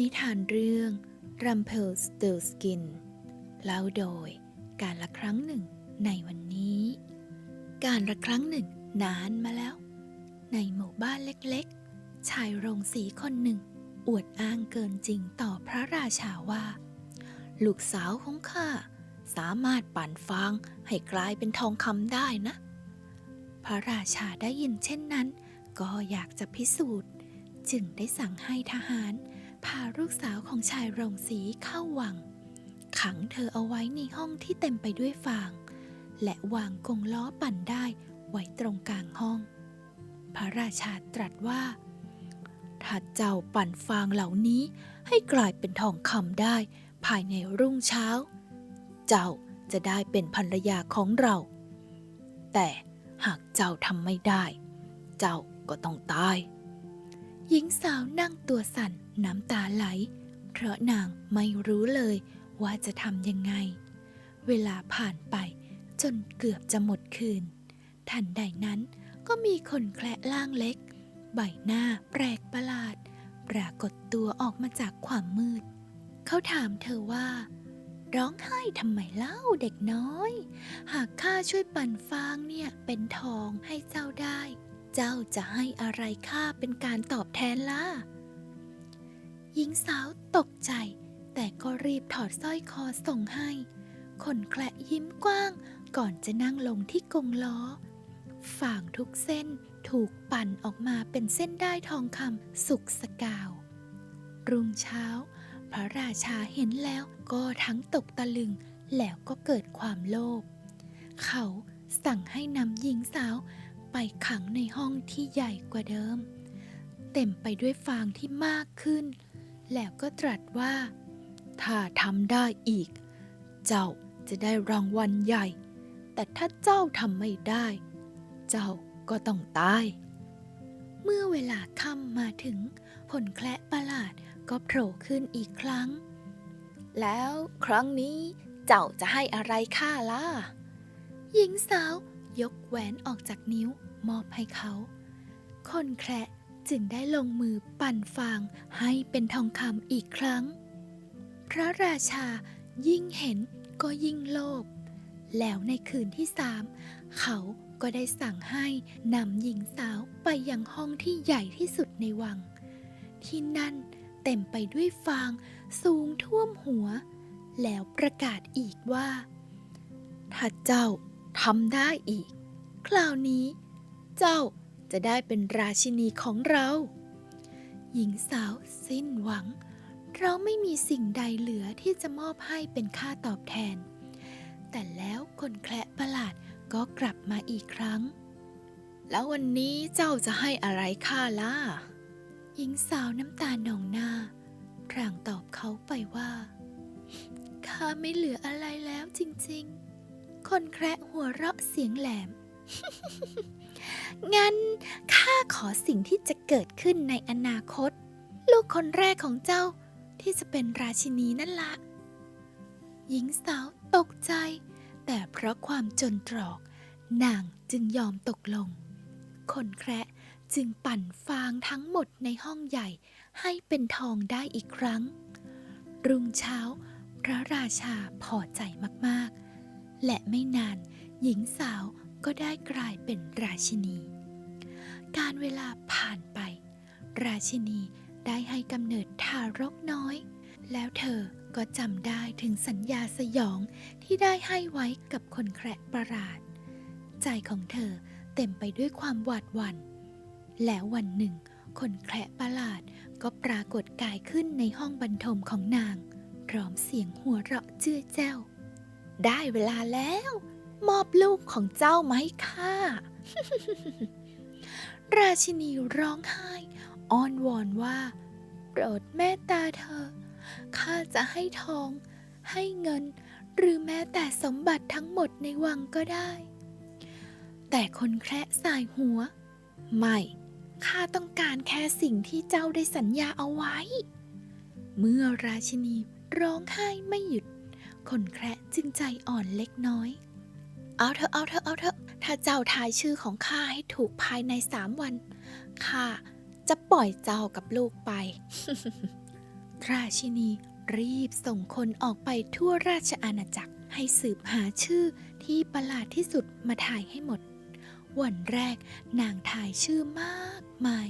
นิทานเรื่อง r u m p e l s t i l s k i n เล่าโดยการละครั้งหนึ่งในวันนี้ การละครั้งหนึ่งนานมาแล้ว ในหมู่บ้านเล็กๆ ชายโรงสีคนหนึ่ง อวดอ้างเกินจริงต่อพระราชาว่า ลูกสาวของข้าสามารถปั่นฟางให้กลายเป็นทองคำได้นะ พระราชาได้ยินเช่นนั้น ก็อยากจะพิสูจน์ จึงได้สั่งให้ทหาร พาลูกสาวของชายโรงสีเข้าวัง ขังเธอเอาไว้ในห้องที่เต็มไปด้วยฟาง และวางกงล้อปั่นได้ไว้ตรงกลางห้อง พระราชาตรัสว่า ถ้าเจ้าปั่นฟางเหล่านี้ให้กลายเป็นทองคำได้ภายในรุ่งเช้า เจ้าจะได้เป็นภรรยาของเรา แต่หากเจ้าทำไม่ได้ เจ้าก็ต้องตาย หญิงสาวนั่งตัวสั่นน้ำตาไหล เพราะนางไม่รู้เลยว่าจะทำยังไง เวลาผ่านไปจนเกือบจะหมดคืน ทันใดนั้นก็มีคนแคละล่างเล็ก ใบหน้าแปลกประหลาด ปรากฏตัวออกมาจากความมืด เขาถามเธอว่า ร้องไห้ทำไมเล่าเด็กน้อย หากข้าช่วยปั่นฟางเนี่ยเป็นทองให้เจ้าได้ เจ้าจะให้อะไรข้าเป็นการตอบแทนล่ะ หญิงสาวตกใจ แต่ก็รีบถอดสร้อยคอส่งให้ คนแคละยิ้มกว้าง ก่อนจะนั่งลงที่กงล้อ ฝ่างทุกเส้นถูกปั่นออกมาเป็นเส้นได้ทองคำสุกสกาว รุ่งเช้า พระราชาเห็นแล้วก็ทั้งตกตะลึงแล้วก็เกิดความโลภเขาสั่งให้นำหญิงสาว ไปขังในห้องที่ใหญ่กว่าเดิม เต็มไปด้วยฟางที่มากขึ้น แล้วก็ตรัสว่า ถ้าทำได้อีก เจ้าจะได้รางวัลใหญ่ แต่ถ้าเจ้าทำไม่ได้ เจ้าก็ต้องตาย เมื่อเวลาค่ำมาถึง ผลแคละประหลาดก็โผล่ขึ้นอีกครั้ง แล้วครั้งนี้เจ้าจะให้อะไรข้าล่ะ หญิงสาว ยกแหวนออกจากนิ้วมอบให้เขา คนแคระจึงได้ลงมือปั่นฟางให้เป็นทองคำอีกครั้ง พระราชายิ่งเห็นก็ยิ่งโลภ แล้วในคืนที่สามเขาก็ได้สั่งให้นำหญิงสาวไปยังห้องที่ใหญ่ที่สุดในวัง ที่นั่นเต็มไปด้วยฟางสูงท่วมหัว แล้วประกาศอีกว่า ถ้าเจ้า ทำได้อีก คราวนี้ เจ้าจะได้เป็นราชินีของเรา หญิงสาวสิ้นหวัง เราไม่มีสิ่งใดเหลือที่จะมอบให้เป็นค่าตอบแทน แต่แล้วคนแคละประหลาดก็กลับมาอีกครั้ง แล้ววันนี้เจ้าจะให้อะไรข้าล่ะ หญิงสาวน้ำตาหนองหน้าพรางตอบเขาไปว่าข้าไม่เหลืออะไรแล้วจริง ๆ คนแคระหัวเราะเสียงแหลม งั้นข้าขอสิ่งที่จะเกิดขึ้นในอนาคต ลูกคนแรกของเจ้าที่จะเป็นราชินีนั่นละ หญิงสาวตกใจ แต่เพราะความจนตรอก นางจึงยอมตกลง คนแคระจึงปั่นฟางทั้งหมดในห้องใหญ่ให้เป็นทองได้อีกครั้ง รุ่งเช้า พระราชาพอใจมากๆ และไม่นานหญิงสาวก็ได้กลายเป็นราชินี การเวลาผ่านไป ราชินีได้ให้กำเนิดทารกน้อย แล้วเธอก็จำได้ถึงสัญญาสยองที่ได้ให้ไว้กับคนแคระประหลาด ใจของเธอเต็มไปด้วยความหวาดหวัน่น แล้ววันหนึ่ง คนแคระประหลาดก็ปรากฏกายขึ้นในห้องบรรทมของนาง พร้อมเสียงหัวเราะเจื้อแจ้ว ได้เวลาแล้ว มอบลูกของเจ้ามาให้ข้าราชินีร้องไห้อ้อนวอนว่า โปรดแม่ตาเธอ ข้าจะให้ทอง ให้เงิน หรือแม้แต่สมบัติทั้งหมดในวังก็ได้ แต่คนแคระสายหัว ไม่ ข้าต้องการแค่สิ่งที่เจ้าได้สัญญาเอาไว้ เมื่อราชินีร้องไห้ไม่หยุด คนแคระจึงใจอ่อนเล็กน้อย เอาเถอะเอาเถอะเอาเถอะถ้าเจ้าทายชื่อของข้าให้ถูกภายในสามวันข้าจะปล่อยเจ้ากับลูกไป ราชินีรีบส่งคนออกไปทั่วราชอาณาจักรให้สืบหาชื่อที่ประหลาดที่สุดมาถ่ายให้หมด วันแรกนางถ่ายชื่อมากมาย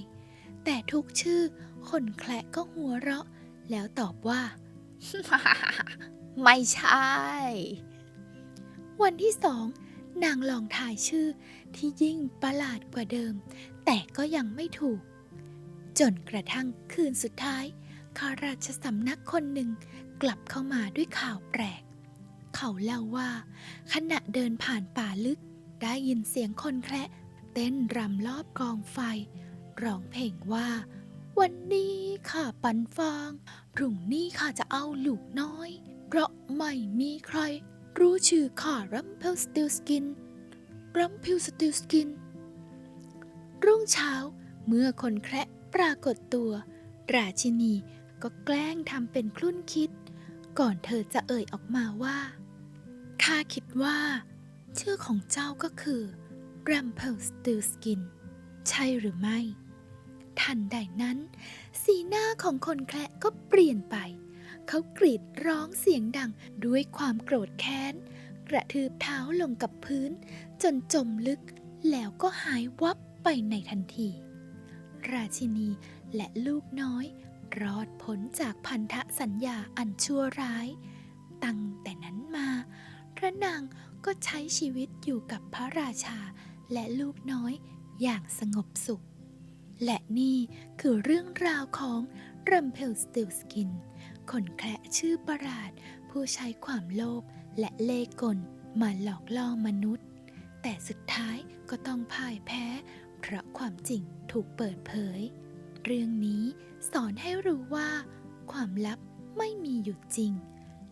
แต่ทุกชื่อคนแคละก็หัวเราะ แล้วตอบว่า ไม่ใช่ วันที่สองนางลองถ่ายชื่อที่ยิ่งประหลาดกว่าเดิม แต่ก็ยังไม่ถูก จนกระทั่งคืนสุดท้ายข้าราชสำนักคนหนึ่งกลับเข้ามาด้วยข่าวแปลก เขาเล่าว่า ขณะเดินผ่านป่าลึก ได้ยินเสียงคนแคระเต้นรำรอบกองไฟ ร้องเพลงว่า วันนี้ข้าปันฟางพรุ่งนี้ข้าจะเอาลูกน้อย เพราะไม่มีใครรู้ชื่อข้ารัมเพลสติลสกิน รัมเพลสติลสกิน รุ่งเช้าเมื่อคนแคระปรากฏตัว ราชินีก็แกล้งทำเป็นคลุ่นคิด ก่อนเธอจะเอ่ยออกมาว่าข้าคิดว่า ชื่อของเจ้าก็คือ Rumpelstiltskin ใช่หรือไม่ ทันใดนั้น สีหน้าของคนแคระก็เปลี่ยนไป เขากรีดร้องเสียงดังด้วยความโกรธแค้น กระทืบเท้าลงกับพื้น จนจมลึกแล้วก็หายวับไปในทันที ราชินีและลูกน้อย รอดพ้นจากพันธสัญญาอันชั่วร้าย ตั้งแต่นั้นมา พระนางก็ใช้ชีวิตอยู่กับพระราชาและลูกน้อยอย่างสงบสุข และนี่คือเรื่องราวของรัมเพลสติลสกิน คนแคระชื่อประหลาด ผู้ใช้ความโลภและเล่กลมาหลอกล่อมนุษย์ แต่สุดท้ายก็ต้องพ่ายแพ้ เพราะความจริงถูกเปิดเผย เรื่องนี้สอนให้รู้ว่า ความลับไม่มีอยู่จริง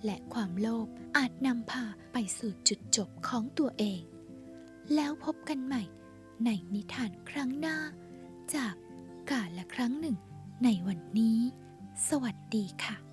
และความโลภอาจนำพาไปสู่จุดจบของตัวเอง แล้วพบกันใหม่ ในนิทานครั้งหน้า จากกาละครั้งหนึ่งในวันนี้ สวัสดีค่ะ